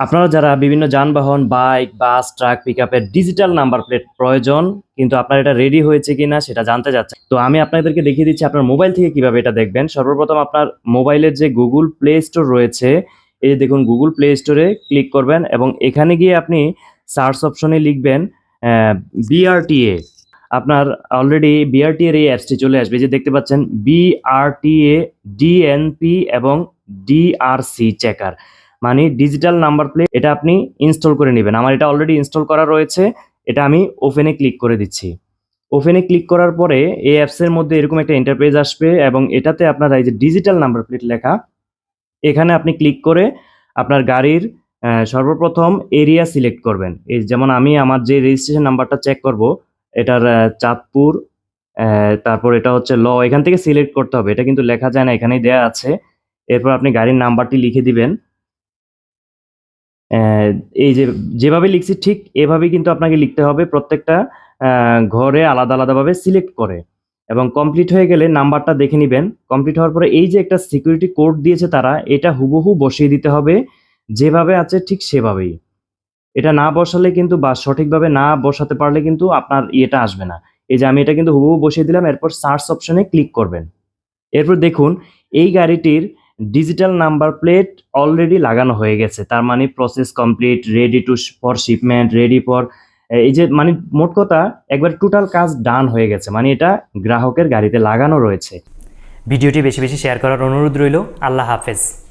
আপনারা যারা বিভিন্ন যানবাহন, বাইক, বাস, ট্রাক পিকআপের ডিজিটাল নাম্বার প্লেট প্রয়োজন, কিন্তু আপনার এটা রেডি হয়েছে কিনা সেটা জানতে চাচ্ছেন। তো আমি আপনাদেরকে দেখিয়ে দিচ্ছি আপনার মোবাইল থেকে কীভাবে এটা দেখবেন। সর্বপ্রথম আপনার মোবাইলের যে গুগল প্লে স্টোর রয়েছে, এই যে দেখুন গুগল প্লে স্টোরে ক্লিক করবেন এবং এখানে গিয়ে আপনি সার্চ অপশনে লিখবেন বিআরটিএ আপনার অলরেডি বিআরটিএর এই অ্যাপসটি চলে আসবে। যে দেখতে পাচ্ছেন বিআরটিএ ডিএনপি এবং ডিআরসি চেকার মানে ডিজিটাল নাম্বার প্লেট এটা আপনি ইনস্টল করে নেবেন। আমার এটা অলরেডি ইনস্টল করা রয়েছে। এটা আমি ওপেনে ক্লিক করে দিচ্ছি। ওপেনে ক্লিক করার পরে এই অ্যাপসের মধ্যে এরকম একটা ইন্টারপেজ আসবে এবং এটাতে আপনার এই যে ডিজিটাল নাম্বার প্লেট লেখা, এখানে আপনি ক্লিক করে আপনার গাড়ির সর্বপ্রথম এরিয়া সিলেক্ট করবেন। এই যেমন আমি আমার যে রেজিস্ট্রেশন নাম্বারটা চেক করব, এটার চাঁদপুর তারপর এটা হচ্ছে ল, এখান থেকে সিলেক্ট করতে হবে। এটা কিন্তু লেখা যায় না, এখানেই দেয়া আছে। এরপর আপনি গাড়ির নাম্বারটি লিখে দিবেন। এই যে যেভাবে লিখছি ঠিক এভাবেই কিন্তু আপনাকে লিখতে হবে প্রত্যেকটা ঘরে আলাদা আলাদাভাবে সিলেক্ট করে। এবং কমপ্লিট হয়ে গেলে নাম্বারটা দেখে নেবেন। কমপ্লিট হওয়ার পরে এই যে একটা সিকিউরিটি কোড দিয়েছে তারা, এটা হুবহু বসিয়ে দিতে হবে। যেভাবে আছে ঠিক সেভাবেই। এটা না বসালে কিন্তু বা সঠিকভাবে না বসাতে পারলে কিন্তু আপনার ইয়েটা আসবে না। এই যে আমি এটা কিন্তু হুবহু বসিয়ে দিলাম, এরপর সার্চ অপশনে ক্লিক করবেন। এরপর দেখুন, এই গাড়িটির ডিজিটাল নাম্বার প্লেট অলরেডি লাগানো হয়ে গেছে। তার মানে process complete ready to for shipment ready for এই যে মানে মোট কথা, একবার টোটাল কাজ ডান হয়ে গেছে। মানে এটা গ্রাহকের গাড়িতে লাগানো রয়েছে। ভিডিওটি বেশি বেশি শেয়ার করার অনুরোধ রইল। আল্লাহ হাফেজ।